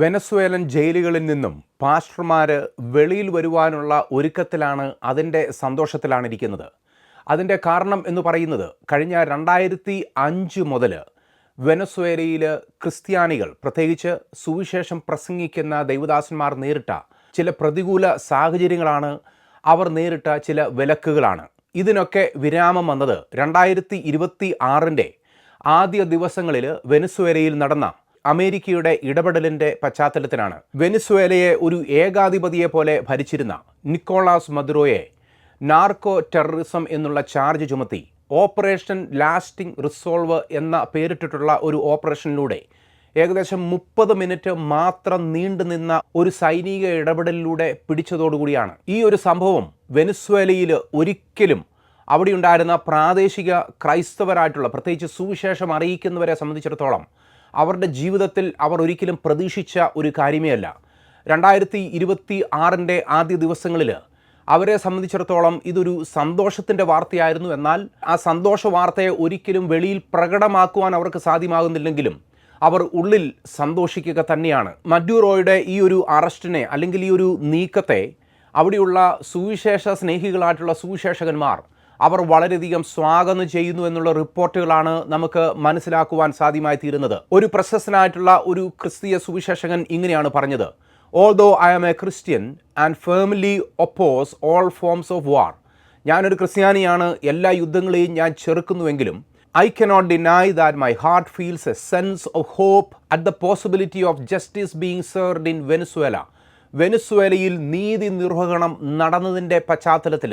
Venezuelan ജയിലുകളിൽ നിന്നും പാസ്റ്റർമാർ വെളിയിൽ വരുവാനുള്ള ഒരുക്കത്തിലാണ് അതിന്റെ സന്തോഷത്തിലാണ് ഇരിക്കുന്നത് അതിന്റെ കാരണം എന്ന് പറയുന്നത് കഴിഞ്ഞ രണ്ടായിരത്തി അഞ്ച് മുതൽ വെനസ്വേലയിൽ ക്രിസ്ത്യാനികൾ പ്രത്യേകിച്ച് സുവിശേഷം പ്രസംഗിക്കുന്ന ദൈവദാസന്മാർ നേരിട്ട ചില പ്രതികൂല സാഹചര്യങ്ങളാണ് അവർ നേരിട്ട ചില വിലക്കുകളാണ്. ഇതിനൊക്കെ വിരാമം വന്നത് രണ്ടായിരത്തി ഇരുപത്തി ആറിന്റെ ആദ്യ ദിവസങ്ങളിൽ വെനസ്വേലയിൽ നടന്ന അമേരിക്കയുടെ ഇടപെടലിന്റെ പശ്ചാത്തലത്തിലാണ് വെനിസ്വേലയെ ഒരു ഏകാധിപതിയെ പോലെ ഭരിച്ചിരുന്ന നിക്കോളാസ് മദുറോയെ നാർക്കോ ടെററിസം എന്നുള്ള ചാർജ് ചുമത്തി ഓപ്പറേഷൻ ലാസ്റ്റിംഗ് റിസോൾവ് എന്ന പേരിട്ടിട്ടുള്ള ഒരു ഓപ്പറേഷനിലൂടെ ഏകദേശം മുപ്പത് മിനിറ്റ് മാത്രം നീണ്ടുനിന്ന ഒരു സൈനിക ഇടപെടലിലൂടെ പിടിച്ചതോടുകൂടിയാണ് ഈ ഒരു സംഭവം വെനിസ്വേലയിൽ ഒരിക്കലും അവിടെയുണ്ടായിരുന്ന പ്രാദേശിക ക്രൈസ്തവരായിട്ടുള്ള പ്രത്യേകിച്ച് സുവിശേഷം അറിയിക്കുന്നവരെ സംബന്ധിച്ചിടത്തോളം അവരുടെ ജീവിതത്തിൽ അവർ ഒരിക്കലും പ്രതീക്ഷിച്ച ഒരു കാര്യമേ അല്ല രണ്ടായിരത്തി ഇരുപത്തി ആറിന്റെ ആദ്യ ദിവസങ്ങളിൽ അവരെ സംബന്ധിച്ചിടത്തോളം ഇതൊരു സന്തോഷത്തിന്റെ വാർത്തയായിരുന്നു. എന്നാൽ ആ സന്തോഷ വാർത്തയെ ഒരിക്കലും വെളിയിൽ പ്രകടമാക്കുവാൻ അവർക്ക് സാധ്യമാകുന്നില്ലെങ്കിലും അവർ ഉള്ളിൽ സന്തോഷിക്കുക തന്നെയാണ്. മഡ്യൂറോയുടെ ഈ ഒരു അറസ്റ്റിനെ അല്ലെങ്കിൽ ഈ ഒരു നീക്കത്തെ അവിടെയുള്ള സുവിശേഷ സ്നേഹികളായിട്ടുള്ള സുവിശേഷകന്മാർ അവർ വളരെയധികം സ്വാഗതം ചെയ്യുന്നു എന്നുള്ള റിപ്പോർട്ടുകളാണ് നമുക്ക് മനസ്സിലാക്കുവാൻ സാധ്യമായി തീരുന്നത്. ഒരു പ്രശസ്തനായിട്ടുള്ള ഒരു ക്രിസ്തീയ സുവിശേഷകൻ ഇങ്ങനെയാണ് പറഞ്ഞത്. Although I am a Christian and firmly oppose all forms of war ഞാനൊരു ക്രിസ്ത്യാനിയാണ് എല്ലാ യുദ്ധങ്ങളെയും ഞാൻ ചെറുക്കുന്നുവെങ്കിലും I cannot deny that my heart feels a sense of hope at the possibility of justice being served in Venezuela വെനസ്വേലയിൽ നീതി നിർവഹണം നടന്നതിന്റെ പശ്ചാത്തലത്തിൽ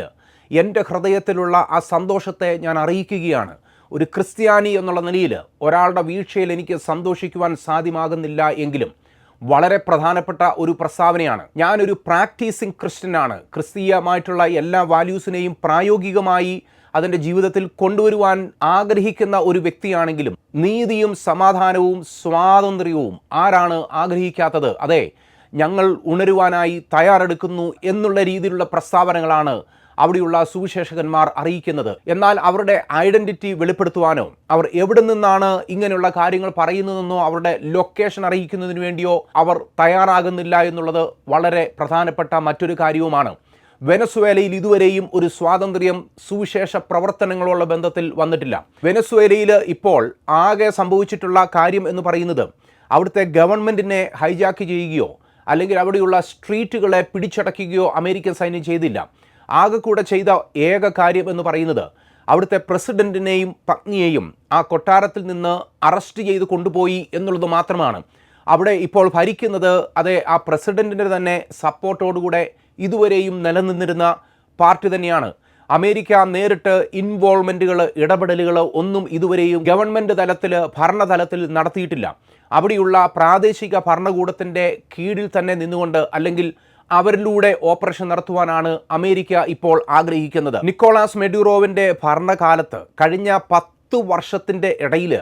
എന്റെ ഹൃദയത്തിലുള്ള ആ സന്തോഷത്തെ ഞാൻ അറിയിക്കുകയാണ്. ഒരു ക്രിസ്ത്യാനി എന്നുള്ള നിലയിൽ ഒരാളുടെ വീഴ്ചയിൽ എനിക്ക് സന്തോഷിക്കുവാൻ സാധ്യമാകുന്നില്ല എങ്കിലും വളരെ പ്രധാനപ്പെട്ട ഒരു പ്രസ്താവനയാണ്. ഞാനൊരു പ്രാക്ടീസിങ് ക്രിസ്ത്യനാണ്. ക്രിസ്തീയമായിട്ടുള്ള എല്ലാ വാല്യൂസിനെയും പ്രായോഗികമായി അതിന്റെ ജീവിതത്തിൽ കൊണ്ടുവരുവാൻ ആഗ്രഹിക്കുന്ന ഒരു വ്യക്തിയാണെങ്കിലും നീതിയും സമാധാനവും സ്വാതന്ത്ര്യവും ആരാണ് ആഗ്രഹിക്കാത്തത്? അതെ ഞങ്ങൾ ഉണരുവാനായി തയ്യാറെടുക്കുന്നു എന്നുള്ള രീതിയിലുള്ള പ്രസ്താവനകളാണ് അവിടെയുള്ള സുവിശേഷകന്മാർ അറിയിക്കുന്നത്. എന്നാൽ അവരുടെ ഐഡന്റിറ്റി വെളിപ്പെടുത്തുവാനോ അവർ എവിടെ നിന്നാണ് ഇങ്ങനെയുള്ള കാര്യങ്ങൾ പറയുന്നതെന്നോ അവരുടെ ലൊക്കേഷൻ അറിയിക്കുന്നതിന് വേണ്ടിയോ അവർ തയ്യാറാകുന്നില്ല എന്നുള്ളത് വളരെ പ്രധാനപ്പെട്ട മറ്റൊരു കാര്യവുമാണ്. വെനസ്വേലയിൽ ഇതുവരെയും ഒരു സ്വാതന്ത്ര്യം സുവിശേഷ പ്രവർത്തനങ്ങളുള്ള ബന്ധത്തിൽ വന്നിട്ടില്ല. വെനസ്വേലയിൽ ഇപ്പോൾ ആകെ സംഭവിച്ചിട്ടുള്ള കാര്യം എന്ന് പറയുന്നത് അവിടുത്തെ ഗവൺമെന്റിനെ ഹൈജാക്ക് ചെയ്യുകയോ അല്ലെങ്കിൽ അവിടെയുള്ള സ്ട്രീറ്റുകളെ പിടിച്ചടക്കുകയോ അമേരിക്കൻ സൈന്യം ചെയ്തില്ല. ആകെ കൂടെ ചെയ്ത ഏക കാര്യം എന്ന് പറയുന്നത് അവിടുത്തെ പ്രസിഡന്റിനെയും പത്നിയെയും ആ കൊട്ടാരത്തിൽ നിന്ന് അറസ്റ്റ് ചെയ്ത് കൊണ്ടുപോയി എന്നുള്ളത് മാത്രമാണ്. അവിടെ ഇപ്പോൾ ഭരിക്കുന്നത് അതെ ആ പ്രസിഡന്റിന്റെ തന്നെ സപ്പോർട്ടോടുകൂടെ ഇതുവരെയും നിലനിന്നിരുന്ന പാർട്ടി തന്നെയാണ്. അമേരിക്ക നേരിട്ട് ഇൻവോൾവ്മെന്റുകൾ ഇടപെടലുകൾ ഒന്നും ഇതുവരെയും ഗവൺമെന്റ് തലത്തിൽ ഭരണതലത്തിൽ നടത്തിയിട്ടില്ല. അവിടെയുള്ള പ്രാദേശിക ഭരണകൂടത്തിന്റെ കീഴിൽ തന്നെ നിന്നുകൊണ്ട് അല്ലെങ്കിൽ അവരിലൂടെ ഓപ്പറേഷൻ നടത്തുവാനാണ് അമേരിക്ക ഇപ്പോൾ ആഗ്രഹിക്കുന്നത്. നിക്കോളാസ് മെഡ്യൂറോവിന്റെ ഭരണകാലത്ത് കഴിഞ്ഞ പത്ത് വർഷത്തിന്റെ ഇടയിൽ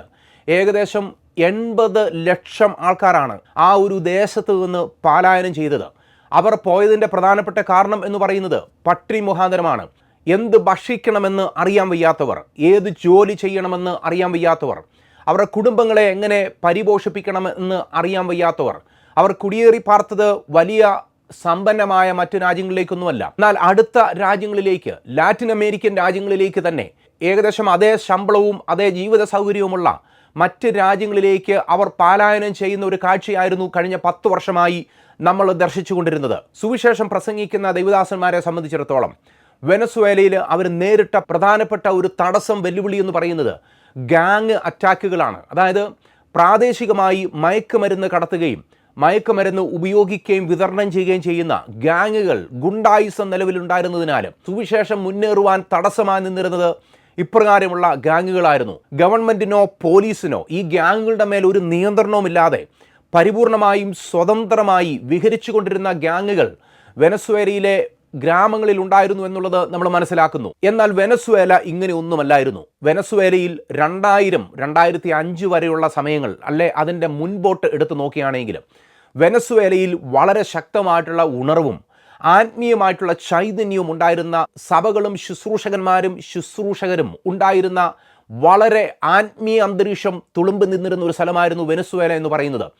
ഏകദേശം എൺപത് ലക്ഷം ആൾക്കാരാണ് ആ ഒരു ദേശത്ത് നിന്ന് പാലായനം ചെയ്തത്. അവർ പോയതിന്റെ പ്രധാനപ്പെട്ട കാരണം എന്ന് പറയുന്നത് പട്ടിണി മുഖാന്തരമാണ്. എന്ത് ഭക്ഷിക്കണമെന്ന് അറിയാൻ വയ്യാത്തവർ ഏത് ജോലി ചെയ്യണമെന്ന് അറിയാൻ വയ്യാത്തവർ അവരുടെ കുടുംബങ്ങളെ എങ്ങനെ പരിപോഷിപ്പിക്കണമെന്ന് അറിയാൻ വയ്യാത്തവർ അവർ കുടിയേറി പാർത്തത് വലിയ സമ്പന്നമായ മറ്റു രാജ്യങ്ങളിലേക്കൊന്നുമല്ല. എന്നാൽ അടുത്ത രാജ്യങ്ങളിലേക്ക് ലാറ്റിൻ അമേരിക്കൻ രാജ്യങ്ങളിലേക്ക് തന്നെ ഏകദേശം അതേ ശമ്പളവും അതേ ജീവിത സൗകര്യവുമുള്ള മറ്റ് രാജ്യങ്ങളിലേക്ക് അവർ പാലായനം ചെയ്യുന്ന ഒരു കാഴ്ചയായിരുന്നു കഴിഞ്ഞ പത്ത് വർഷമായി നമ്മൾ ദർശിച്ചുകൊണ്ടിരുന്നത്. സുവിശേഷം പ്രസംഗിക്കുന്ന ദൈവദാസന്മാരെ സംബന്ധിച്ചിടത്തോളം വെനസ്വേലയിൽ അവർ നേരിട്ട പ്രധാനപ്പെട്ട ഒരു തടസ്സം വെല്ലുവിളി എന്ന് പറയുന്നത് ഗാങ് അറ്റാക്കുകളാണ്. അതായത് പ്രാദേശികമായി മയക്കുമരുന്ന് കടത്തുകയും മയക്കുമരുന്ന് ഉപയോഗിക്കുകയും വിതരണം ചെയ്യുകയും ചെയ്യുന്ന ഗാങ്ങുകൾ ഗുണ്ടായുസം നിലവിലുണ്ടായിരുന്നതിനാലും സുവിശേഷം മുന്നേറുവാൻ തടസ്സമായി നിന്നിരുന്നത് ഇപ്രകാരമുള്ള ഗാങ്ങുകളായിരുന്നു ഗവൺമെന്റിനോ പോലീസിനോ ഈ ഗാങ്ങുകളുടെ മേൽ ഒരു നിയന്ത്രണവുമില്ലാതെ പരിപൂർണമായും സ്വതന്ത്രമായി വിഹരിച്ചു കൊണ്ടിരുന്ന ഗാങ്ങുകൾ വെനസ്വേലയിലെ ഗ്രാമങ്ങളിൽ ഉണ്ടായിരുന്നു എന്നുള്ളത് നമ്മൾ മനസ്സിലാക്കുന്നു. എന്നാൽ വെനസ്വേല ഇങ്ങനെ ഒന്നുമല്ലായിരുന്നു. വെനസ്വേലയിൽ രണ്ടായിരം രണ്ടായിരത്തി അഞ്ച് വരെയുള്ള സമയങ്ങൾ അല്ലെ അതിന്റെ മുൻപോട്ട് എടുത്തു നോക്കുകയാണെങ്കിലും വെനസ്വേലയിൽ വളരെ ശക്തമായിട്ടുള്ള ഉണർവും ആത്മീയമായിട്ടുള്ള ചൈതന്യവും ഉണ്ടായിരുന്ന സഭകളും ശുശ്രൂഷകന്മാരും ശുശ്രൂഷകരും ഉണ്ടായിരുന്ന വളരെ ആത്മീയ അന്തരീക്ഷം തുളുമ്പ് നിന്നിരുന്ന ഒരു സ്ഥലമായിരുന്നു വെനസ്വേല എന്ന് പറയുന്നത്.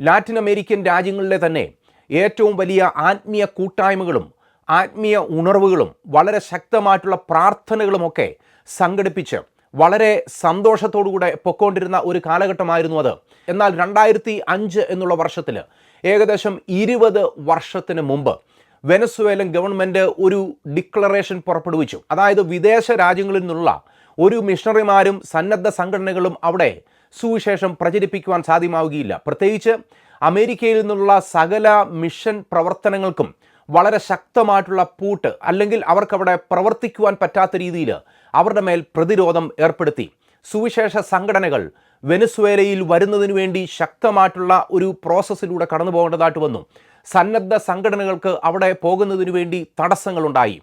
ലാറ്റിൻ അമേരിക്കൻ രാജ്യങ്ങളിലെ തന്നെ ഏറ്റവും വലിയ ആത്മീയ കൂട്ടായ്മകളും ആത്മീയ ഉണർവുകളും വളരെ ശക്തമായിട്ടുള്ള പ്രാർത്ഥനകളുമൊക്കെ സംഘടിപ്പിച്ച് വളരെ സന്തോഷത്തോടുകൂടെ പൊക്കോണ്ടിരുന്ന ഒരു കാലഘട്ടമായിരുന്നു അത്. എന്നാൽ രണ്ടായിരത്തി അഞ്ച് എന്നുള്ള വർഷത്തിൽ ഏകദേശം ഇരുപത് വർഷത്തിന് മുമ്പ് വെനസ്വേലൻ ഗവൺമെന്റ് ഒരു ഡിക്ലറേഷൻ പുറപ്പെടുവിച്ചു. അതായത് വിദേശ രാജ്യങ്ങളിൽ നിന്നുള്ള ഒരു മിഷണറിമാരും സന്നദ്ധ സംഘടനകളും അവിടെ സുവിശേഷം പ്രചരിപ്പിക്കുവാൻ സാധ്യമാവുകയില്ല. പ്രത്യേകിച്ച് അമേരിക്കയിൽ നിന്നുള്ള സകല മിഷൻ പ്രവർത്തനങ്ങൾക്കും വളരെ ശക്തമായിട്ടുള്ള പൂട്ട് അല്ലെങ്കിൽ അവർക്കവിടെ പ്രവർത്തിക്കുവാൻ പറ്റാത്ത രീതിയിൽ അവരുടെ മേൽ പ്രതിരോധം ഏർപ്പെടുത്തി. സുവിശേഷ സംഘടനകൾ വെനസ്വേലയിൽ വരുന്നതിന് വേണ്ടി ശക്തമായിട്ടുള്ള ഒരു പ്രോസസ്സിലൂടെ കടന്നു പോകേണ്ടതായിട്ട് വന്നു. സന്നദ്ധ സംഘടനകൾക്ക് അവിടെ പോകുന്നതിന് വേണ്ടി തടസ്സങ്ങളുണ്ടായി.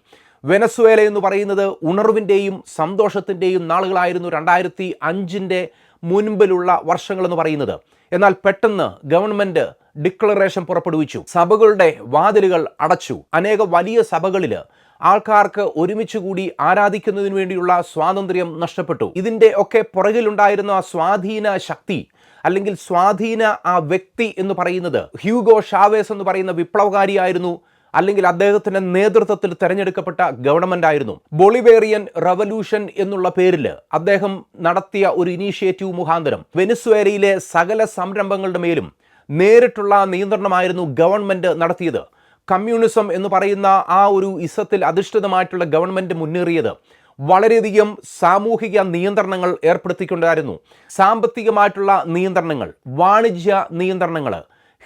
വെനസ്വേല എന്ന് പറയുന്നത് ഉണർവിന്റെയും സന്തോഷത്തിന്റെയും നാളുകളായിരുന്നു രണ്ടായിരത്തി അഞ്ചിന്റെ മുൻപിലുള്ള വർഷങ്ങളെന്ന് പറയുന്നത്. എന്നാൽ പെട്ടെന്ന് ഗവൺമെന്റ് ഡിക്ലറേഷൻ പുറപ്പെടുവിച്ചു. സഭകളുടെ വാതിലുകൾ അടച്ചു. അനേക വലിയ സഭകളിൽ ആൾക്കാർക്ക് ഒരുമിച്ച് കൂടി ആരാധിക്കുന്നതിന് വേണ്ടിയുള്ള സ്വാതന്ത്ര്യം നഷ്ടപ്പെട്ടു. ഇതിന്റെ ഒക്കെ പുറകിലുണ്ടായിരുന്ന സ്വാധീന ശക്തി അല്ലെങ്കിൽ സ്വാധീന ആ വ്യക്തി എന്ന് പറയുന്നത് ഹ്യൂഗോ ഷാവേസ് എന്ന് പറയുന്ന വിപ്ലവകാരിയായിരുന്നു അല്ലെങ്കിൽ അദ്ദേഹത്തിന്റെ നേതൃത്വത്തിൽ തെരഞ്ഞെടുക്കപ്പെട്ട ഗവൺമെന്റ് ആയിരുന്നു ബൊളിവേറിയൻ റവല്യൂഷൻ എന്നുള്ള പേരിൽ അദ്ദേഹം നടത്തിയ ഒരു ഇനീഷ്യേറ്റീവ് മുഖാന്തരം. വെനിസ്വേലയിലെ സകല സംരംഭങ്ങളുടെ മേലും നേരിട്ടുള്ള നിയന്ത്രണമായിരുന്നു ഗവൺമെന്റ് നടത്തിയത്. കമ്മ്യൂണിസം എന്ന് പറയുന്ന ആ ഒരു ഇസത്തിൽ അധിഷ്ഠിതമായിട്ടുള്ള ഗവൺമെന്റ് മുന്നേറിയത് വളരെയധികം സാമൂഹിക നിയന്ത്രണങ്ങൾ ഏർപ്പെടുത്തിക്കൊണ്ടായിരുന്നു. സാമ്പത്തികമായിട്ടുള്ള നിയന്ത്രണങ്ങൾ വാണിജ്യ നിയന്ത്രണങ്ങൾ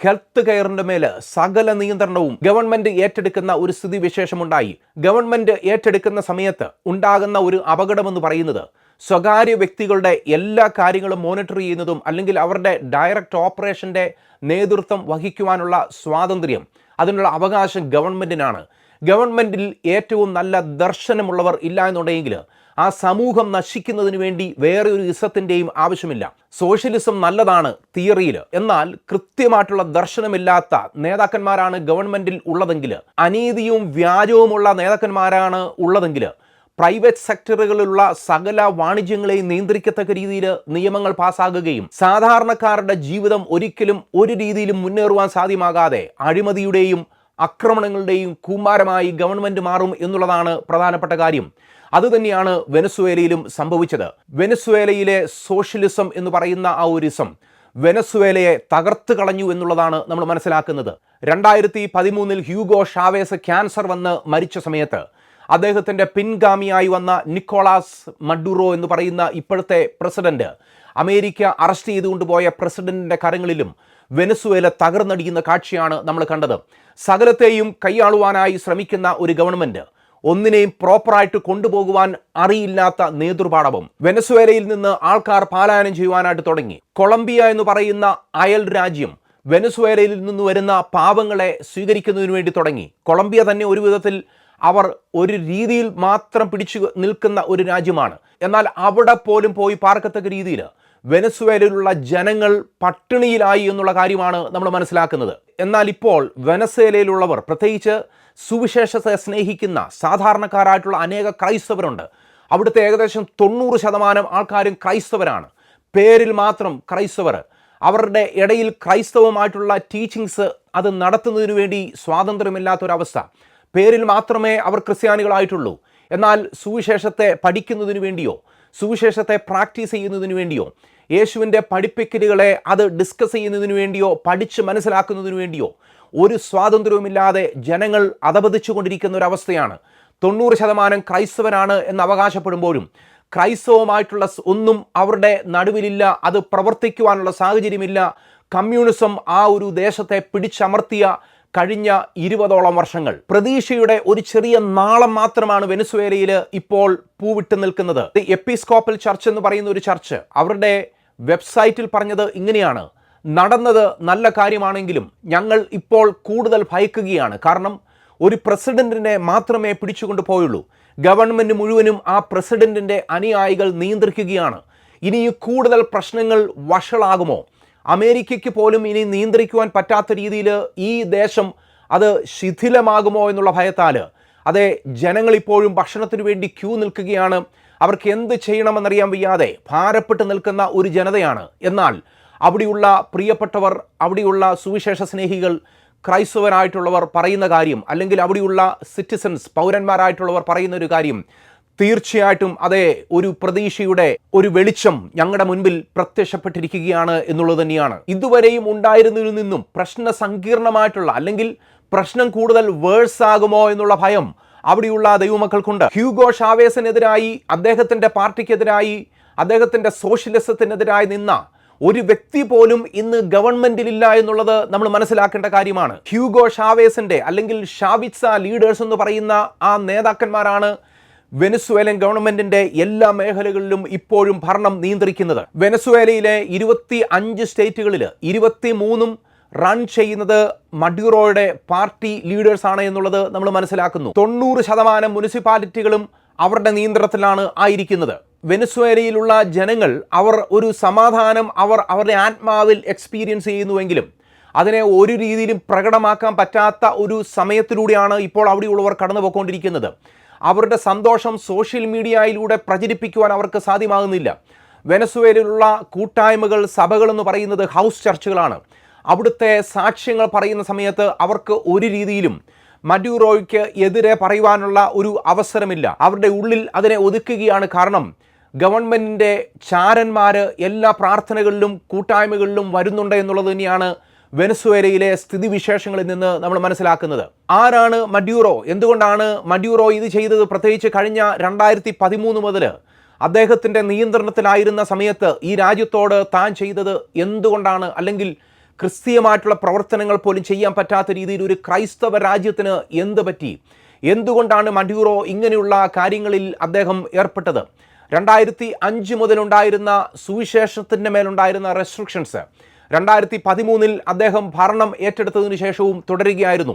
ഹെൽത്ത് കെയറിന്റെ മേൽ സകല നിയന്ത്രണവും ഗവൺമെന്റ് ഏറ്റെടുക്കുന്ന ഒരു സ്ഥിതി വിശേഷമുണ്ടായി ഗവൺമെന്റ് ഏറ്റെടുക്കുന്ന സമയത്ത് ഉണ്ടാകുന്ന ഒരു അപകടമെന്ന് പറയുന്നത് സ്വകാര്യ വ്യക്തികളുടെ എല്ലാ കാര്യങ്ങളും മോണിറ്റർ ചെയ്യുന്നതും അല്ലെങ്കിൽ അവരുടെ ഡയറക്റ്റ് ഓപ്പറേഷന്റെ നേതൃത്വം വഹിക്കുവാനുള്ള സ്വാതന്ത്ര്യം അതിനുള്ള അവകാശം ഗവൺമെന്റിനാണ് ഗവൺമെന്റിൽ ഏറ്റവും നല്ല ദർശനമുള്ളവർ ഇല്ല എന്നുണ്ടെങ്കിൽ ആ സമൂഹം നശിക്കുന്നതിന് വേണ്ടി വേറെ ഒരു ഇസത്തിന്റെയും ആവശ്യമില്ല. സോഷ്യലിസം നല്ലതാണ് തിയറിയിൽ എന്നാൽ കൃത്യമായിട്ടുള്ള ദർശനമില്ലാത്ത നേതാക്കന്മാരാണ് ഗവൺമെന്റിൽ ഉള്ളതെങ്കിൽ അനീതിയും വ്യാജവുമുള്ള നേതാക്കന്മാരാണ് ഉള്ളതെങ്കിൽ പ്രൈവറ്റ് സെക്ടറുകളിലുള്ള സകല വാണിജ്യങ്ങളെയും നിയന്ത്രിക്കത്തക്ക രീതിയിൽ നിയമങ്ങൾ പാസ്സാകുകയും സാധാരണക്കാരുടെ ജീവിതം ഒരിക്കലും ഒരു രീതിയിലും മുന്നേറുവാൻ സാധ്യമാകാതെ അഴിമതിയുടെയും ആക്രമണങ്ങളുടെയും കൂമ്പാരമായി ഗവൺമെന്റ് മാറും എന്നുള്ളതാണ് പ്രധാനപ്പെട്ട കാര്യം. അതുതന്നെയാണ് വെനസ്വേലയിലും സംഭവിച്ചത്. വെനസ്വേലയിലെ സോഷ്യലിസം എന്ന് പറയുന്ന ആ ഒരു ഇസം വെനസ്വേലയെ തകർത്ത് കളഞ്ഞു എന്നുള്ളതാണ് നമ്മൾ മനസ്സിലാക്കുന്നത്. രണ്ടായിരത്തി പതിമൂന്നിൽ ഹ്യൂഗോ ഷാവേസ് ക്യാൻസർ വന്ന് മരിച്ച സമയത്ത് അദ്ദേഹത്തിന്റെ പിൻഗാമിയായി വന്ന നിക്കോളാസ് മഡുറോ എന്ന് പറയുന്ന ഇപ്പോഴത്തെ പ്രസിഡന്റ്. അമേരിക്ക അറസ്റ്റ് ചെയ്തുകൊണ്ടുപോയ പ്രസിഡന്റിന്റെ കരങ്ങളിലും വെനസുവേല തകർന്നടിക്കുന്ന കാഴ്ചയാണ് നമ്മൾ കണ്ടത്. സകലത്തെയും കൈയാളുവാനായി ശ്രമിക്കുന്ന ഒരു ഗവൺമെന്റ് ഒന്നിനെയും പ്രോപ്പറായിട്ട് കൊണ്ടുപോകുവാൻ അറിയില്ലാത്ത നേതൃപാടവം വെനസുവേലയിൽ നിന്ന് ആൾക്കാർ പാലായനം ചെയ്യുവാനായിട്ട് തുടങ്ങി. കൊളംബിയ എന്ന് പറയുന്ന അയൽ രാജ്യം വെനസുവേലയിൽ നിന്ന് വരുന്ന പാവങ്ങളെ സ്വീകരിക്കുന്നതിന് വേണ്ടി തുടങ്ങി. കൊളംബിയ തന്നെ ഒരു വിധത്തിൽ അവർ ഒരു രീതിയിൽ മാത്രം പിടിച്ചു നിൽക്കുന്ന ഒരു രാജ്യമാണ്. എന്നാൽ അവിടെ പോലും പോയി പാർക്കത്തക്ക രീതിയിൽ വെനസ്വേലയിലുള്ള ജനങ്ങൾ പട്ടിണിയിലായി എന്നുള്ള കാര്യമാണ് നമ്മൾ മനസ്സിലാക്കുന്നത്. എന്നാൽ ഇപ്പോൾ വെനസ്വേലയിലുള്ളവർ പ്രത്യേകിച്ച് സുവിശേഷത്തെ സ്നേഹിക്കുന്ന സാധാരണക്കാരായിട്ടുള്ള അനേക ക്രൈസ്തവരുണ്ട്. അവിടുത്തെ ഏകദേശം തൊണ്ണൂറ് ശതമാനം ആൾക്കാരും ക്രൈസ്തവരാണ്. പേരിൽ മാത്രം ക്രൈസ്തവർ. അവരുടെ ഇടയിൽ ക്രൈസ്തവമായിട്ടുള്ള ടീച്ചിങ്സ് അത് നടത്തുന്നതിന് വേണ്ടി സ്വാതന്ത്ര്യമില്ലാത്തൊരവസ്ഥ. പേരിൽ മാത്രമേ അവർ ക്രിസ്ത്യാനികളായിട്ടുള്ളൂ. എന്നാൽ സുവിശേഷത്തെ പഠിക്കുന്നതിന് വേണ്ടിയോ സുവിശേഷത്തെ പ്രാക്ടീസ് ചെയ്യുന്നതിന് വേണ്ടിയോ യേശുവിന്റെ പഠിപ്പിക്കലുകളെ അത് ഡിസ്കസ് ചെയ്യുന്നതിന് വേണ്ടിയോ പഠിച്ച് മനസ്സിലാക്കുന്നതിന് വേണ്ടിയോ ഒരു സ്വാതന്ത്ര്യവുമില്ലാതെ ജനങ്ങൾ അതപതിച്ചു കൊണ്ടിരിക്കുന്ന ഒരു അവസ്ഥയാണ്. തൊണ്ണൂറ് ശതമാനം ക്രൈസ്തവനാണ് എന്ന് അവകാശപ്പെടുമ്പോഴും ക്രൈസ്തവമായിട്ടുള്ള ഒന്നും അവരുടെ നടുവിലില്ല അത് പ്രവർത്തിക്കുവാനുള്ള സാഹചര്യമില്ല. കമ്മ്യൂണിസം ആ ഒരു ദേശത്തെ പിടിച്ചമർത്തിയ കഴിഞ്ഞ ഇരുപതോളം വർഷങ്ങൾ. പ്രതീക്ഷയുടെ ഒരു ചെറിയ നാളം മാത്രമാണ് വെനസ്വേലയിൽ ഇപ്പോൾ പൂവിട്ട് നിൽക്കുന്നത്. എപ്പിസ്കോപ്പൽ ചർച്ച് എന്ന് പറയുന്ന ഒരു ചർച്ച്. അവരുടെ വെബ്സൈറ്റിൽ പറഞ്ഞത് ഇങ്ങനെയാണ്. നടന്നത് നല്ല കാര്യമാണെങ്കിലും ഞങ്ങൾ ഇപ്പോൾ കൂടുതൽ ഭയക്കുകയാണ്. കാരണം ഒരു പ്രസിഡന്റിനെ മാത്രമേ പിടിച്ചുകൊണ്ട് പോയുള്ളൂ. ഗവൺമെന്റ് മുഴുവനും ആ പ്രസിഡന്റിന്റെ അനുയായികൾ നിയന്ത്രിക്കുകയാണ്. ഇനി കൂടുതൽ പ്രശ്നങ്ങൾ വഷളാകുമോ? അമേരിക്കയ്ക്ക് പോലും ഇനി നിയന്ത്രിക്കുവാൻ പറ്റാത്ത രീതിയിൽ ഈ ദേശം അത് ശിഥിലമാകുമോ എന്നുള്ള ഭയത്താൽ അതെ ജനങ്ങളിപ്പോഴും ഭക്ഷണത്തിന് വേണ്ടി ക്യൂ നിൽക്കുകയാണ്. അവർക്ക് എന്ത് ചെയ്യണമെന്നറിയാൻ വയ്യാതെ ഭാരപ്പെട്ട് നിൽക്കുന്ന ഒരു ജനതയാണ്. എന്നാൽ അവിടെയുള്ള പ്രിയപ്പെട്ടവർ അവിടെയുള്ള സുവിശേഷ സ്നേഹികൾ ക്രൈസ്തവരായിട്ടുള്ളവർ പറയുന്ന കാര്യം അല്ലെങ്കിൽ അവിടെയുള്ള സിറ്റിസൻസ് പൗരന്മാരായിട്ടുള്ളവർ പറയുന്ന ഒരു കാര്യം തീർച്ചയായിട്ടും അതെ ഒരു പ്രതീക്ഷയുടെ ഒരു വെളിച്ചം ഞങ്ങളുടെ മുൻപിൽ പ്രത്യക്ഷപ്പെട്ടിരിക്കുകയാണ് എന്നുള്ളത് തന്നെയാണ്. ഇതുവരെയും ഉണ്ടായിരുന്നതിൽ നിന്നും പ്രശ്ന സങ്കീർണമായിട്ടുള്ള അല്ലെങ്കിൽ പ്രശ്നം കൂടുതൽ വേഴ്സ് ആകുമോ എന്നുള്ള ഭയം അവിടെയുള്ള ദൈവമക്കൾക്കുണ്ട്. ഹ്യൂഗോ ഷാവേസിനെതിരായി അദ്ദേഹത്തിന്റെ പാർട്ടിക്കെതിരായി അദ്ദേഹത്തിന്റെ സോഷ്യലിസത്തിനെതിരായി നിന്ന ഒരു വ്യക്തി പോലും ഇന്ന് ഗവൺമെന്റിൽ ഇല്ല എന്നുള്ളത് നമ്മൾ മനസ്സിലാക്കേണ്ട കാര്യമാണ്. ഹ്യൂഗോ ഷാവേസിന്റെ അല്ലെങ്കിൽ ഷാവിറ്റ്സ ലീഡേഴ്സ് എന്ന് പറയുന്ന ആ നേതാക്കന്മാരാണ് വെനസ്വേലൻ ഗവൺമെന്റിന്റെ എല്ലാ മേഖലകളിലും ഇപ്പോഴും ഭരണം നിയന്ത്രിക്കുന്നത്. വെനസ്വേലയിലെ ഇരുപത്തി അഞ്ച് സ്റ്റേറ്റുകളിൽ ഇരുപത്തി മൂന്നും റൺ ചെയ്യുന്നത് മഡ്യൂറോയുടെ പാർട്ടി ലീഡേഴ്സ് ആണ് എന്നുള്ളത് നമ്മൾ മനസ്സിലാക്കുന്നു. തൊണ്ണൂറ് ശതമാനം മുനിസിപ്പാലിറ്റികളും അവരുടെ നിയന്ത്രണത്തിലാണ് ആയിരിക്കുന്നത്. വെനസ്വേലയിലുള്ള ജനങ്ങൾ അവർ ഒരു സമാധാനം അവർ അവരുടെ ആത്മാവിൽ എക്സ്പീരിയൻസ് ചെയ്യുന്നുവെങ്കിലും അതിനെ ഒരു രീതിയിലും പ്രകടമാക്കാൻ പറ്റാത്ത ഒരു സമയത്തിലൂടെയാണ് ഇപ്പോൾ അവിടെയുള്ളവർ കടന്നു പോയിക്കൊണ്ടിരിക്കുന്നത് അവരുടെ സന്തോഷം സോഷ്യൽ മീഡിയയിലൂടെ പ്രചരിപ്പിക്കുവാൻ അവർക്ക് സാധ്യമാകുന്നില്ല. വെനസ്വേലയിലുള്ള കൂട്ടായ്മകൾ സഭകൾ എന്ന് പറയുന്നത് ഹൗസ് ചർച്ചുകളാണ്. അവിടുത്തെ സാക്ഷ്യങ്ങൾ പറയുന്ന സമയത്ത് അവർക്ക് ഒരു രീതിയിലും മഡ്യൂറോയ്ക്ക് എതിരെ പറയുവാനുള്ള ഒരു അവസരമില്ല. അവരുടെ ഉള്ളിൽ അതിനെ ഒതുക്കുകയാണ് കാരണം ഗവൺമെന്റിന്റെ ചാരന്മാർ എല്ലാ പ്രാർത്ഥനകളിലും കൂട്ടായ്മകളിലും വരുന്നുണ്ട് എന്നുള്ളത് തന്നെയാണ് വെനസ്വേലയിലെ സ്ഥിതിവിശേഷങ്ങളിൽ നിന്ന് നമ്മൾ മനസ്സിലാക്കുന്നത്. ആരാണ് മഡ്യൂറോ? എന്തുകൊണ്ടാണ് മഡ്യൂറോ ഇത് ചെയ്തത്? പ്രത്യേകിച്ച് കഴിഞ്ഞ രണ്ടായിരത്തി പതിമൂന്ന് മുതൽ അദ്ദേഹത്തിന്റെ നിയന്ത്രണത്തിലായിരുന്ന സമയത്ത് ഈ രാജ്യത്തോട് താൻ ചെയ്തത് എന്തുകൊണ്ടാണ്? അല്ലെങ്കിൽ ക്രിസ്തീയമായിട്ടുള്ള പ്രവർത്തനങ്ങൾ പോലും ചെയ്യാൻ പറ്റാത്ത രീതിയിൽ ഒരു ക്രൈസ്തവ രാജ്യത്തിന് എന്ത് പറ്റി? എന്തുകൊണ്ടാണ് മഡ്യൂറോ ഇങ്ങനെയുള്ള കാര്യങ്ങളിൽ അദ്ദേഹം ഏർപ്പെട്ടത്? രണ്ടായിരത്തി അഞ്ച് മുതലുണ്ടായിരുന്ന സുവിശേഷത്തിന്റെ മേലുണ്ടായിരുന്ന റെസ്ട്രിക്ഷൻസ് രണ്ടായിരത്തി പതിമൂന്നിൽ അദ്ദേഹം ഭരണം ഏറ്റെടുത്തതിനു ശേഷവും തുടരുകയായിരുന്നു.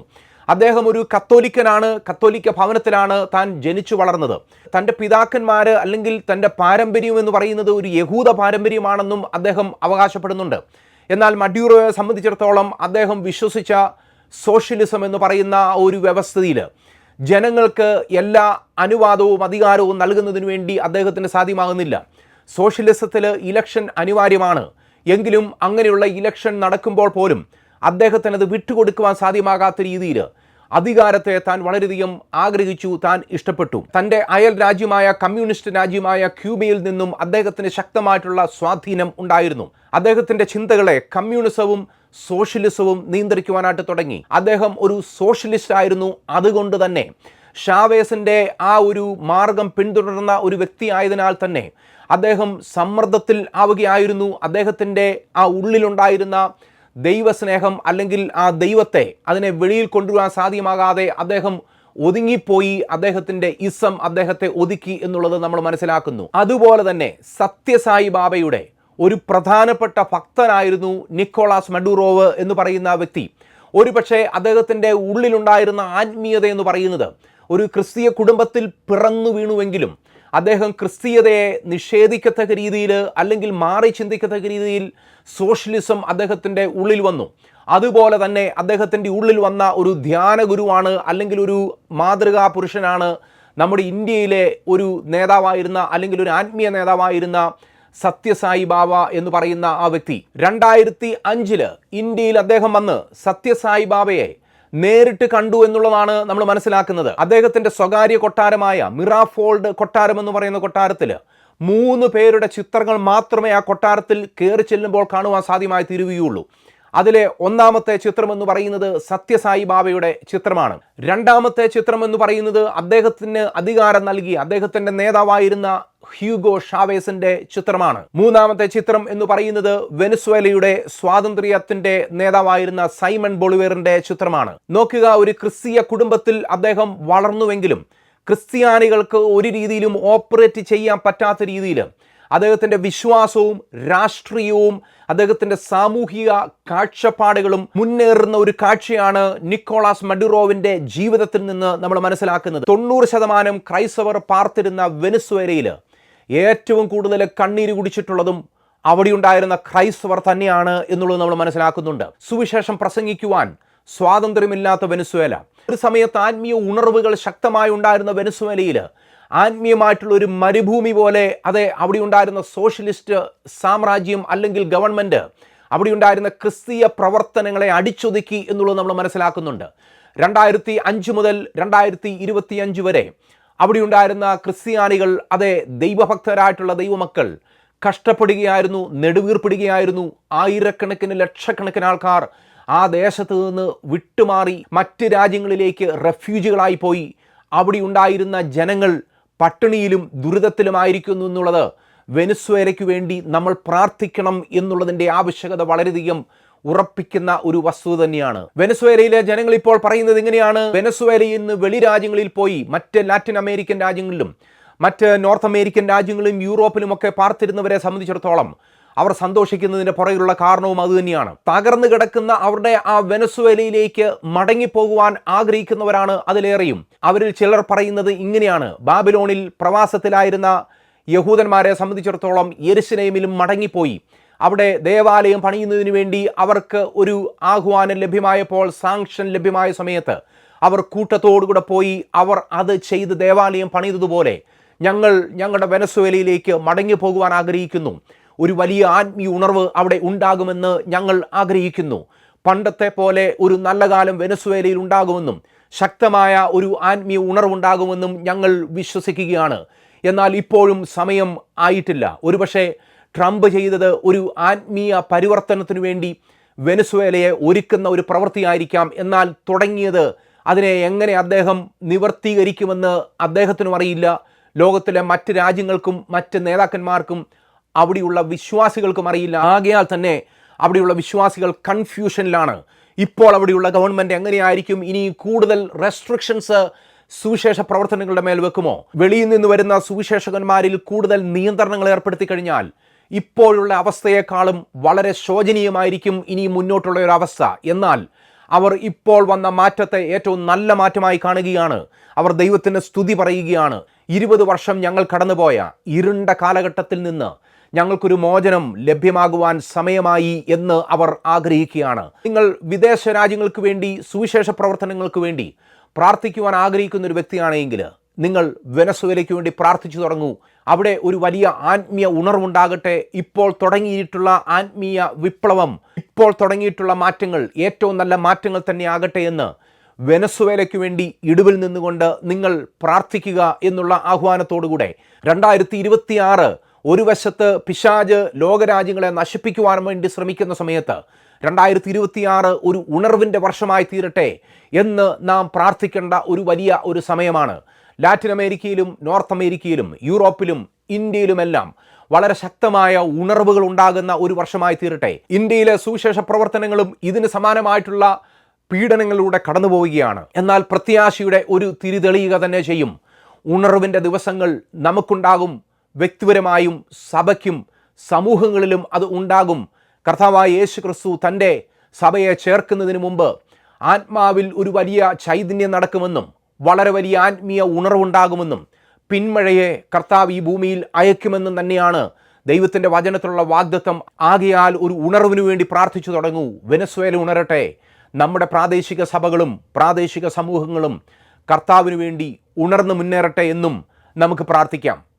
അദ്ദേഹം ഒരു കത്തോലിക്കനാണ്. കത്തോലിക്ക ഭവനത്തിലാണ് താൻ ജനിച്ചു വളർന്നത്. തന്റെ പിതാക്കന്മാർ അല്ലെങ്കിൽ തന്റെ പാരമ്പര്യം എന്ന് പറയുന്നത് ഒരു യഹൂദ പാരമ്പര്യമാണെന്നും അദ്ദേഹം അവകാശപ്പെടുന്നുണ്ട്. എന്നാൽ മഡ്യൂറോയെ സംബന്ധിച്ചിടത്തോളം അദ്ദേഹം വിശ്വസിച്ച സോഷ്യലിസം എന്ന് പറയുന്ന ഒരു വ്യവസ്ഥയിൽ ജനങ്ങൾക്ക് എല്ലാ അനുവാദവും അധികാരവും നൽകുന്നതിന് വേണ്ടി അദ്ദേഹത്തിന് സാധ്യമാകുന്നില്ല. സോഷ്യലിസത്തിൽ ഇലക്ഷൻ അനിവാര്യമാണ്. എങ്കിലും അങ്ങനെയുള്ള ഇലക്ഷൻ നടക്കുമ്പോൾ പോലും അദ്ദേഹത്തിന് അത് വിട്ടുകൊടുക്കുവാൻ സാധ്യമാകാത്ത രീതിയിൽ അധികാരത്തെ താൻ വളരെയധികം ആഗ്രഹിച്ചു താൻ ഇഷ്ടപ്പെട്ടു. തന്റെ അയൽ രാജ്യമായ കമ്മ്യൂണിസ്റ്റ് രാജ്യമായ ക്യൂബയിൽ നിന്നും അദ്ദേഹത്തിന് ശക്തമായിട്ടുള്ള സ്വാധീനം ഉണ്ടായിരുന്നു. അദ്ദേഹത്തിന്റെ ചിന്തകളെ കമ്മ്യൂണിസവും സോഷ്യലിസവും നിയന്ത്രിക്കുവാനായിട്ട് തുടങ്ങി. അദ്ദേഹം ഒരു സോഷ്യലിസ്റ്റ് ആയിരുന്നു. അതുകൊണ്ട് തന്നെ ഷാവേസിന്റെ ആ ഒരു മാർഗം പിന്തുടർന്ന ഒരു വ്യക്തി ആയതിനാൽ തന്നെ അദ്ദേഹം സമ്മർദ്ദത്തിൽ ആവുകയായിരുന്നു. അദ്ദേഹത്തിന്റെ ആ ഉള്ളിലുണ്ടായിരുന്ന ദൈവസ്നേഹം അല്ലെങ്കിൽ ആ ദൈവത്തെ അതിനെ വെളിയിൽ കൊണ്ടുവരാൻ സാധ്യമാകാതെ അദ്ദേഹം ഒതുങ്ങിപ്പോയി. അദ്ദേഹത്തിന്റെ ഇസം അദ്ദേഹത്തെ ഒതുക്കി എന്നുള്ളത് നമ്മൾ മനസ്സിലാക്കുന്നു. അതുപോലെ തന്നെ സത്യസായി ബാബയുടെ ഒരു പ്രധാനപ്പെട്ട ഭക്തനായിരുന്നു നിക്കോളാസ് മഡുറോവ് എന്ന് പറയുന്ന വ്യക്തി. ഒരുപക്ഷെ അദ്ദേഹത്തിന്റെ ഉള്ളിലുണ്ടായിരുന്ന ആത്മീയത എന്ന് പറയുന്നത് ഒരു ക്രിസ്തീയ കുടുംബത്തിൽ പിറന്നു വീണുവെങ്കിലും അദ്ദേഹം ക്രിസ്തീയതയെ നിഷേധിക്കത്തക്ക രീതിയിൽ അല്ലെങ്കിൽ മാറി ചിന്തിക്കത്തക്ക രീതിയിൽ സോഷ്യലിസം അദ്ദേഹത്തിന്റെ ഉള്ളിൽ വന്നു. അതുപോലെ തന്നെ അദ്ദേഹത്തിന്റെ ഉള്ളിൽ വന്ന ഒരു ധ്യാന ഗുരുവാണ് അല്ലെങ്കിൽ ഒരു മാതൃകാ പുരുഷനാണ് നമ്മുടെ ഇന്ത്യയിലെ ഒരു നേതാവായിരുന്ന അല്ലെങ്കിൽ ഒരു ആത്മീയ നേതാവായിരുന്ന സത്യസായി ബാബ എന്ന് പറയുന്ന ആ വ്യക്തി. രണ്ടായിരത്തി അഞ്ചിൽ ഇന്ത്യയിൽ അദ്ദേഹം വന്ന് സത്യസായി ബാബയെ നേരിട്ട് കണ്ടു എന്നുള്ളതാണ് നമ്മൾ മനസ്സിലാക്കുന്നത്. അദ്ദേഹത്തിന്റെ സ്വകാര്യ കൊട്ടാരമായ മിറാഫോൾഡ് കൊട്ടാരം എന്ന് പറയുന്ന കൊട്ടാരത്തിൽ മൂന്ന് പേരുടെ ചിത്രങ്ങൾ മാത്രമേ ആ കൊട്ടാരത്തിൽ കയറി ചെല്ലുമ്പോൾ കാണുവാൻ സാധ്യമായി തീരുകയുള്ളൂ അതിലെ ഒന്നാമത്തെ ചിത്രം എന്ന് പറയുന്നത് സത്യസായി ബാബയുടെ ചിത്രമാണ്. രണ്ടാമത്തെ ചിത്രം എന്ന് പറയുന്നത് അദ്ദേഹത്തിന് അധികാരം നൽകി അദ്ദേഹത്തിന്റെ നേതാവായിരുന്ന ഹ്യൂഗോ ഷാവേസിന്റെ ചിത്രമാണ്. മൂന്നാമത്തെ ചിത്രം എന്ന് പറയുന്നത് വെനസ്വേലയുടെ സ്വാതന്ത്ര്യത്തിന്റെ നേതാവായിരുന്ന സൈമൺ ബൊളിവേറിന്റെ ചിത്രമാണ്. നോക്കുക ഒരു ക്രിസ്തീയ കുടുംബത്തിൽ അദ്ദേഹം വളർന്നുവെങ്കിലും ക്രിസ്ത്യാനികൾക്ക് ഒരു രീതിയിലും ഓപ്പറേറ്റ് ചെയ്യാൻ പറ്റാത്ത രീതിയിൽ അദ്ദേഹത്തിന്റെ വിശ്വാസവും രാഷ്ട്രീയവും അദ്ദേഹത്തിന്റെ സാമൂഹിക കാഴ്ചപ്പാടുകളും മുന്നേറുന്ന ഒരു കാഴ്ചയാണ് നിക്കോളാസ് മഡുറോവിന്റെ ജീവിതത്തിൽ നിന്ന് നമ്മൾ മനസ്സിലാക്കുന്നത്. തൊണ്ണൂറ് ശതമാനം ക്രൈസ്തവർ പാർത്തിരുന്ന വെനസ്വേലയിൽ ഏറ്റവും കൂടുതൽ കണ്ണീര് കുടിച്ചിട്ടുള്ളതും അവിടെയുണ്ടായിരുന്ന ക്രൈസ്തവർ തന്നെയാണ് എന്നുള്ളത് നമ്മൾ മനസ്സിലാക്കുന്നുണ്ട്. സുവിശേഷം പ്രസംഗിക്കുവാൻ സ്വാതന്ത്ര്യമില്ലാത്ത വെനസ്വേല ഒരു സമയത്ത് ആത്മീയ ഉണർവുകൾ ശക്തമായി ഉണ്ടായിരുന്ന വെനസ്വേലയിൽ ആത്മീയമായിട്ടുള്ള ഒരു മരുഭൂമി പോലെ അതെ അവിടെ ഉണ്ടായിരുന്ന സോഷ്യലിസ്റ്റ് സാമ്രാജ്യം അല്ലെങ്കിൽ ഗവൺമെന്റ് അവിടെ ഉണ്ടായിരുന്ന ക്രിസ്തീയ പ്രവർത്തനങ്ങളെ അടിച്ചൊതുക്കി എന്നുള്ളത് നമ്മൾ മനസ്സിലാക്കുന്നുണ്ട്. രണ്ടായിരത്തി അഞ്ച് മുതൽ രണ്ടായിരത്തി ഇരുപത്തി അഞ്ച് വരെ അവിടെ ഉണ്ടായിരുന്ന ക്രിസ്ത്യാനികൾ അതെ ദൈവഭക്തരായിട്ടുള്ള ദൈവമക്കൾ കഷ്ടപ്പെടുകയായിരുന്നു നെടുവീർപ്പിടുകയായിരുന്നു. ആയിരക്കണക്കിന് ലക്ഷക്കണക്കിന് ആൾക്കാർ ആ ദേശത്ത് നിന്ന് വിട്ടുമാറി മറ്റ് രാജ്യങ്ങളിലേക്ക് റെഫ്യൂജികളായി പോയി. അവിടെ ഉണ്ടായിരുന്ന ജനങ്ങൾ പട്ടിണിയിലും ദുരിതത്തിലുമായിരിക്കുന്നു എന്നുള്ളത് വെനുസ്വേലയ്ക്ക് വേണ്ടി നമ്മൾ പ്രാർത്ഥിക്കണം എന്നുള്ളതിന്റെ ആവശ്യകത വളരെയധികം ഉറപ്പിക്കുന്ന ഒരു വസ്തുത തന്നെയാണ്. വെനസ്വേലയിലെ ജനങ്ങൾ ഇപ്പോൾ പറയുന്നത് ഇങ്ങനെയാണ്. വെനസ്വേലയിൽ നിന്ന് വെളി രാജ്യങ്ങളിൽ പോയി മറ്റ് ലാറ്റിൻ അമേരിക്കൻ രാജ്യങ്ങളിലും മറ്റ് നോർത്ത് അമേരിക്കൻ രാജ്യങ്ങളിലും യൂറോപ്പിലുമൊക്കെ പാർത്തിരുന്നവരെ സംബന്ധിച്ചിടത്തോളം അവർ സന്തോഷിക്കുന്നതിന്റെ പുറകിലുള്ള കാരണവും അതുതന്നെയാണ് തകർന്നു കിടക്കുന്ന അവരുടെ ആ വെനസ്വേലയിലേക്ക് മടങ്ങിപ്പോകുവാൻ ആഗ്രഹിക്കുന്നവരാണ് അതിലേറെയും. അവരിൽ ചിലർ പറയുന്നത് ഇങ്ങനെയാണ്. ബാബിലോണിൽ പ്രവാസത്തിലായിരുന്ന യഹൂദന്മാരെ സംബന്ധിച്ചിടത്തോളം യെരുസലേമിലും മടങ്ങിപ്പോയി. അവിടെ ദേവാലയം പണിയുന്നതിന് വേണ്ടി അവർക്ക് ഒരു ആഹ്വാനം ലഭ്യമായപ്പോൾ സാങ്ഷൻ ലഭ്യമായ സമയത്ത് അവർ കൂട്ടത്തോടുകൂടെ പോയി അവർ അത് ചെയ്ത് ദേവാലയം പണിതതുപോലെ ഞങ്ങൾ ഞങ്ങളുടെ വെനസ്വേലയിലേക്ക് മടങ്ങി പോകുവാൻ ആഗ്രഹിക്കുന്നു. ഒരു വലിയ ആത്മീയ ഉണർവ് അവിടെ ഉണ്ടാകുമെന്ന് ഞങ്ങൾ ആഗ്രഹിക്കുന്നു. പണ്ടത്തെ പോലെ ഒരു നല്ല കാലം വെനസ്വേലയിൽ ഉണ്ടാകുമെന്നും ശക്തമായ ഒരു ആത്മീയ ഉണർവുണ്ടാകുമെന്നും ഞങ്ങൾ വിശ്വസിക്കുകയാണ്. എന്നാൽ ഇപ്പോഴും സമയം ആയിട്ടില്ല. ഒരുപക്ഷെ ട്രംപ് ചെയ്തത് ഒരു ആത്മീയ പരിവർത്തനത്തിനു വേണ്ടി വെനസ്വേലയെ ഒരുക്കുന്ന ഒരു പ്രവൃത്തിയായിരിക്കാം. എന്നാൽ തുടങ്ങിയത് അതിനെ എങ്ങനെ അദ്ദേഹം നിവർത്തീകരിക്കുമെന്ന് അദ്ദേഹത്തിനും അറിയില്ല. ലോകത്തിലെ മറ്റ് രാജ്യങ്ങൾക്കും മറ്റ് നേതാക്കന്മാർക്കും അവിടെയുള്ള വിശ്വാസികൾക്കും അറിയില്ല. ആകയാൽ തന്നെ അവിടെയുള്ള വിശ്വാസികൾ കൺഫ്യൂഷനിലാണ് ഇപ്പോൾ അവിടെയുള്ള ഗവൺമെന്റ് എങ്ങനെയായിരിക്കും? ഇനി കൂടുതൽ റെസ്ട്രിക്ഷൻസ് സുവിശേഷ പ്രവർത്തനങ്ങളുടെ മേൽ വെക്കുമോ? വെളിയിൽ നിന്ന് വരുന്ന സുവിശേഷകന്മാരിൽ കൂടുതൽ നിയന്ത്രണങ്ങൾ ഏർപ്പെടുത്തി കഴിഞ്ഞാൽ ഇപ്പോഴുള്ള അവസ്ഥയെക്കാളും വളരെ ശോചനീയമായിരിക്കും ഇനി മുന്നോട്ടുള്ള ഒരു അവസ്ഥ. എന്നാൽ അവർ ഇപ്പോൾ വന്ന മാറ്റത്തെ ഏറ്റവും നല്ല മാറ്റമായി കാണുകയാണ്. അവർ ദൈവത്തിന് സ്തുതി പറയുകയാണ്. ഇരുപത് വർഷം ഞങ്ങൾ കടന്നുപോയ ഇരുണ്ട കാലഘട്ടത്തിൽ നിന്ന് ഞങ്ങൾക്കൊരു മോചനം ലഭ്യമാകുവാൻ സമയമായി എന്ന് അവർ ആഗ്രഹിക്കുകയാണ്. നിങ്ങൾ വിദേശ രാജ്യങ്ങൾക്ക് വേണ്ടി സുവിശേഷ പ്രവർത്തനങ്ങൾക്ക് വേണ്ടി പ്രാർത്ഥിക്കുവാൻ ആഗ്രഹിക്കുന്ന ഒരു വ്യക്തിയാണെങ്കിൽ നിങ്ങൾ വെനസ്വേലയ്ക്ക് വേണ്ടി പ്രാർത്ഥിച്ചു തുടങ്ങൂ. അവിടെ ഒരു വലിയ ആത്മീയ ഉണർവുണ്ടാകട്ടെ. ഇപ്പോൾ തുടങ്ങിയിട്ടുള്ള ആത്മീയ വിപ്ലവം ഇപ്പോൾ തുടങ്ങിയിട്ടുള്ള മാറ്റങ്ങൾ ഏറ്റവും നല്ല മാറ്റങ്ങൾ തന്നെ ആകട്ടെ എന്ന് വെനസ്വേലയ്ക്ക് വേണ്ടി ഇടിവിൽ നിന്നുകൊണ്ട് നിങ്ങൾ പ്രാർത്ഥിക്കുക എന്നുള്ള ആഹ്വാനത്തോടുകൂടെ രണ്ടായിരത്തി ഇരുപത്തിയാറ് ഒരു വശത്ത് പിശാജ് ലോകരാജ്യങ്ങളെ നശിപ്പിക്കുവാൻ വേണ്ടി ശ്രമിക്കുന്ന സമയത്ത് രണ്ടായിരത്തി ഇരുപത്തിയാറ് ഒരു ഉണർവിന്റെ വർഷമായി തീരട്ടെ എന്ന് നാം പ്രാർത്ഥിക്കേണ്ട ഒരു വലിയ ഒരു സമയമാണ്. ലാറ്റിൻ അമേരിക്കയിലും നോർത്ത് അമേരിക്കയിലും യൂറോപ്പിലും ഇന്ത്യയിലുമെല്ലാം വളരെ ശക്തമായ ഉണർവുകൾ ഉണ്ടാകുന്ന ഒരു വർഷമായി തീരട്ടെ. ഇന്ത്യയിലെ സുവിശേഷ പ്രവർത്തനങ്ങളും ഇതിന് സമാനമായിട്ടുള്ള പീഡനങ്ങളിലൂടെ കടന്നു പോവുകയാണ് എന്നാൽ പ്രത്യാശയുടെ ഒരു തിരിതെളിയുക തന്നെ ചെയ്യും. ഉണർവിന്റെ ദിവസങ്ങൾ നമുക്കുണ്ടാകും. വ്യക്തിപരമായും സഭയ്ക്കും സമൂഹങ്ങളിലും അത് ഉണ്ടാകും. കർത്താവായ യേശു ക്രിസ്തു തന്റെ സഭയെ ചേർക്കുന്നതിന് മുമ്പ് ആത്മാവിൽ ഒരു വലിയ ചൈതന്യം നടക്കുമെന്നും വളരെ വലിയ ആത്മീയ ഉണർവുണ്ടാകുമെന്നും പിന്മഴയെ കർത്താവ് ഈ ഭൂമിയിൽ അയക്കുമെന്നും തന്നെയാണ് ദൈവത്തിന്റെ വചനത്തിലുള്ള വാഗ്ദത്വം ആകയാൽ ഒരു ഉണർവിനു വേണ്ടി പ്രാർത്ഥിച്ചു തുടങ്ങൂ. വെനസ്വേല ഉണരട്ടെ. നമ്മുടെ പ്രാദേശിക സഭകളും പ്രാദേശിക സമൂഹങ്ങളും കർത്താവിനു വേണ്ടി ഉണർന്നു മുന്നേറട്ടെ എന്നും നമുക്ക് പ്രാർത്ഥിക്കാം.